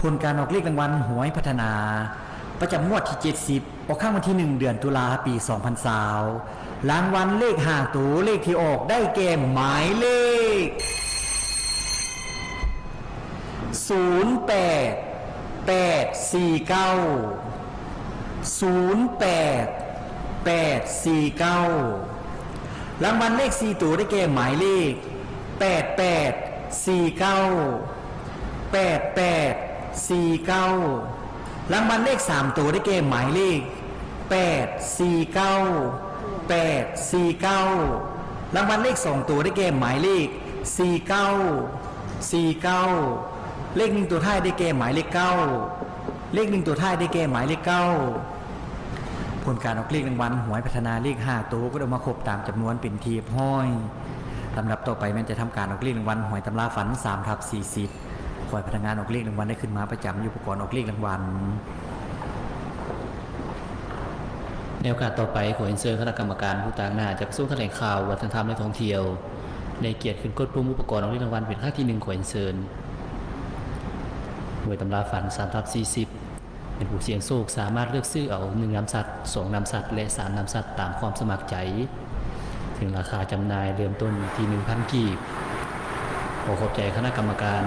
ผลการออกเลขรางวัลหวยพัฒนา ประจำงวดที่ 70 ออกข้างวันที่ 1 เดือนตุลาปี 2020รางวัลเลข5ตัวเลขที่ออกได้แก่หมายเลข 08 849 08 849 รางวัลเลข 4 ตัวได้แก่หมายเลข 8849 8849รางวัลเลข3ตัวได้แก่หมายเลข849 849รางวัลเลข2ตัวได้แก่หมายเลข49 49เลขหนึ่งตัวท้ายได้แก่หมายเลข9เลขหนึ่งตัวท้ายได้แก่หมายเลข9ผลการออกเลขรางวัลหวยพัฒนาเลข5ตัวก็เอามาครบตามจำนวนเป็นทีบห้อยลำดับต่อไปแมันจะทำการออกเลขรางวัลหวยตำราฝัน3ทับ40 คอยพนักงานออกเลขรางวัลได้ขึ้นมาประจำอยู่อุปกรณ์ออกเลขรางวัลในโอกาสต่อไปขอเอ็นเซอร์คณะกรรมการผู้ต่างหน้าจากสู้แถลงข่าววัฒนธรรมและท่องเที่ยวในเกียรติขึ้นกดปุ่มอุปกรณ์ของรางวัลเป็นครั้งที่หนึ่งขอเอ็นเซิร์หน่วยตำราฝัน3ทับ40เป็นผู้เสี่ยงโชคสามารถเลือกซื้อเอาหนึ่งน้ำสัตว์สองน้ำสัตว์และสามน้ำสัตว์ตามความสมัครใจ ถึงราคาจำหน่ายเริ่มต้นที่1,000กีบขอขอบใจคณะกรรมการ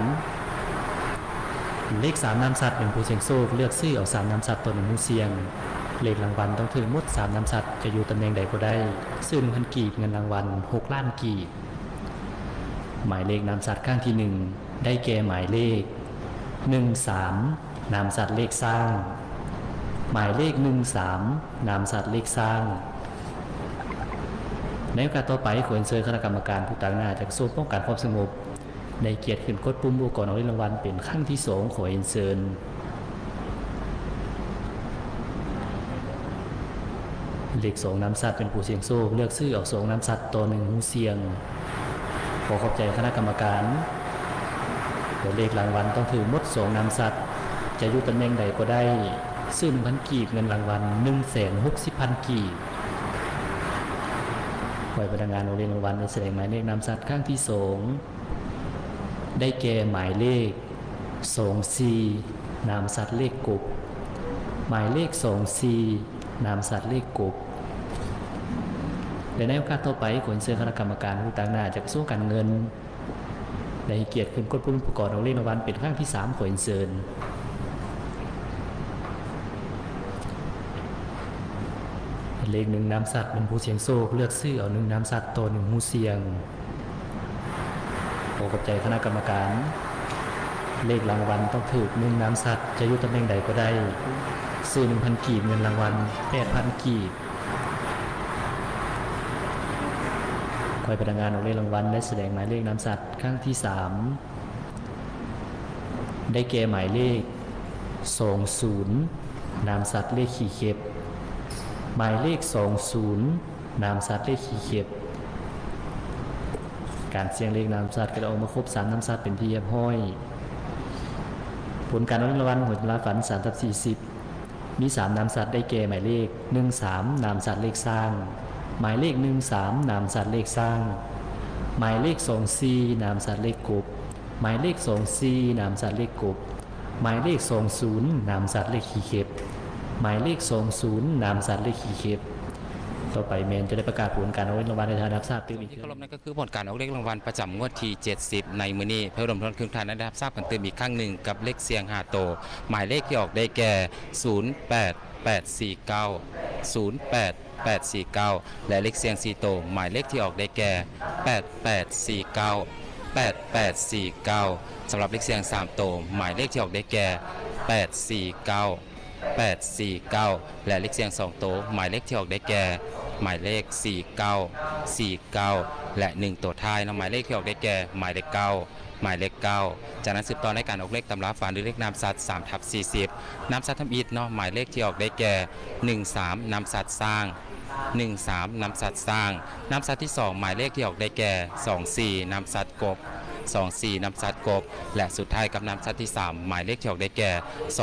เลขสามน้ำสัตว์เป็นผู้เสียงโชคเลือกซื้อเอาสามน้ำสัตว์ตัวหนึ่งผู้เสียง เลขรางวัลต้องถึงมดสามน้ำสัตว์จะอยู่ตำแหน่งใดก็ได้ซื้อหนึ่งพันกีบเงินรางวัลหกล้านกีบหมายเลขนามสัตว์ข้างที่หนึ่งได้แก่หมายเลขหนึ่งสามนามสัตว์เลขสร้าง หมายเลขหนึ่งสามนามสัตว์เลขสร้างในโอกาสต่อไปขอเชิญคณะกรรมการผู้ต่างหน้าจากศูนย์ป้องกันความสงบ ในเกียรติขึ้นกดปุ่มอุปกรณ์เอารางวัลเป็นขั้นที่สองขอเชิญเลขสองน้ำสัตว์เป็นผู้เสียงโชคเลือกซื้อเอาสองน้ำสัตว์ตัวหนึ่งหูเสียง ขอขอบใจคณะกรรมการตัวเลขรางวัลต้องถือมดสองน้ำสัตว์จะอยู่ตำแหน่งใดก็ได้ซื้อหนึ่งพันกีบเงินรางวัลหนึ่งแสนหกสิบพันกีบปล่อยพนักงานโรงเรียนรางวัลแสดงหมายเลขนำสัตว์ข้างที่สอง ได้แก่หมายเลขสองสี่นามสัตว์เลขกบหมายเลขสองสี่นามสัตว์เลขกบและในโอกาสต่อไปขนเสื้อคณะกรรมการผู้ต่างหน้าจากระทรวงการเงินได้ให้เกียรติขึ้นกดปุ่มประกอบเอาเลขรางวัลเป็นครั้งที่3ขนเซินเลขหนึ่งน้ำสัตว์เป็นผู้เสียงโซกเลือกซื้อเอาหนึ่งน้ำสัตว์ตัวหนึ่งหูเสียง ขอขอบใจคณะกรรมการ เลขรางวัลต้องถูกหนึ่งน้ำสัตว์จะยู่ตำแหน่งใดก็ได้ซื้อหนึ่งพันกีบเงินรางวัลแปดพันกีบคอยพนักงานออกเลขรางวัลได้แสดงหมายเลขนามสัตว์ครั้งที่3ได้แก่หมายเลข20นย์นามสัตว์เลขขี่เข็บ หมายเลข20นามสัตว์เลขขี่เข็บ การเสียงเลขนามสัตว์ก็จะออกมาครบสามนามสัตว์เป็นที่เรียบร้อย ผลการออกรางวัลหวยตำราฝัน3ทับ40มี3นามสัตว์ได้แก่หมายเลข13นามสัตว์เลขสร้าง หมายเลข13นามสัตว์เลขสร้าง หมายเลข24นามสัตว์เลขกบหมายเลข24นามสัตว์เลขกบหมายเลข20นย์นามสัตว์เลขขีเข็บหมายเลข20นามสัตว์เลขขีเข็บ ต่อไปเมนจะได้ประกาศผลการออกรางวัลในทางรับทราบตื่นอีกที่คเคารรั้พงนั่นก็คือผลการออกเลขรางวัลประจำงวดที่ 70 ในมือนี้เพื่อรวมทนคืนทานได้รับทราบกันเติมอีกครั้งหนึ่งกับเลขเสียงหาโต หมายเลขที่ออกได้แก่ 08849 08849 และเลขเสียงสีโต หมายเลขที่ออกได้แก่ 8849 8849 สำหรับเลขเสียง 3 โต หมายเลขที่ออกได้แก่ 849 849 และเลขเสียง 2 โต หมายเลขที่ออกได้แก่ หมายเลข 49 49 และ 1 ตัวท้ายนะหมายเลขที่ออกได้แก่หมายเลข9หมายเลข9จากนั้นสืบต่อในการออกเลขตำราฝันหรือเลขนามสัตว์3ทับ40นามสัตว์ทำอิฐเนาะหมายเลขที่ออกได้แก่ 13นามสัตว์สร้าง13นามสัตว์สร้างนามสัตว์ที่ 2 หมายเลขที่ออกได้แก่ 24นามสัตว์กบ 24นำซัดกบ และสุดท้ายกับนำซัดที่ 3 หมายเลขที่ออกได้แก่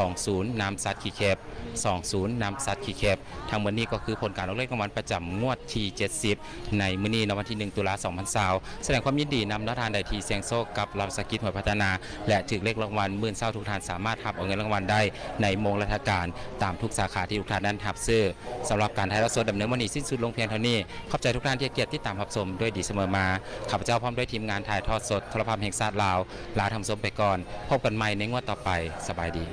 20น้ำซัดขี้เข็บ20นำซัดขี้เข็บทั้งหมดนี้ก็คือผลการออกเลขรางวัลประจำงวดที่ 70 ในมื้อนี้ในวันที่ 1 ตุลา2020แสดงความยินดีนำนักทานใดทีเสียงโซกกับลำสกิทหัวพัฒนา และถึงเลขรางวัลมื่นเศร้าทุกท่านสามารถทับเอาเงินรางวัลได้ในโมงราชการ ตามทุกสาขาที่ทุกท่านนั้นทับซื้อสำหรับการถ่ายทอดสดดำเนินวันนี้สิ้นสุดลงเพียงเท่านี้ขอบใจทุกท่านที่เกียรติที่ตามรับชมด้วยดีเสมอมาข้าพเจ้าพร้อมด้วยทีมงานถ่ายทอดสดโทรภาพแห่งชาติลาวลาทำชมไปก่อนพบกันใหม่ในงวดต่อไปสบายดี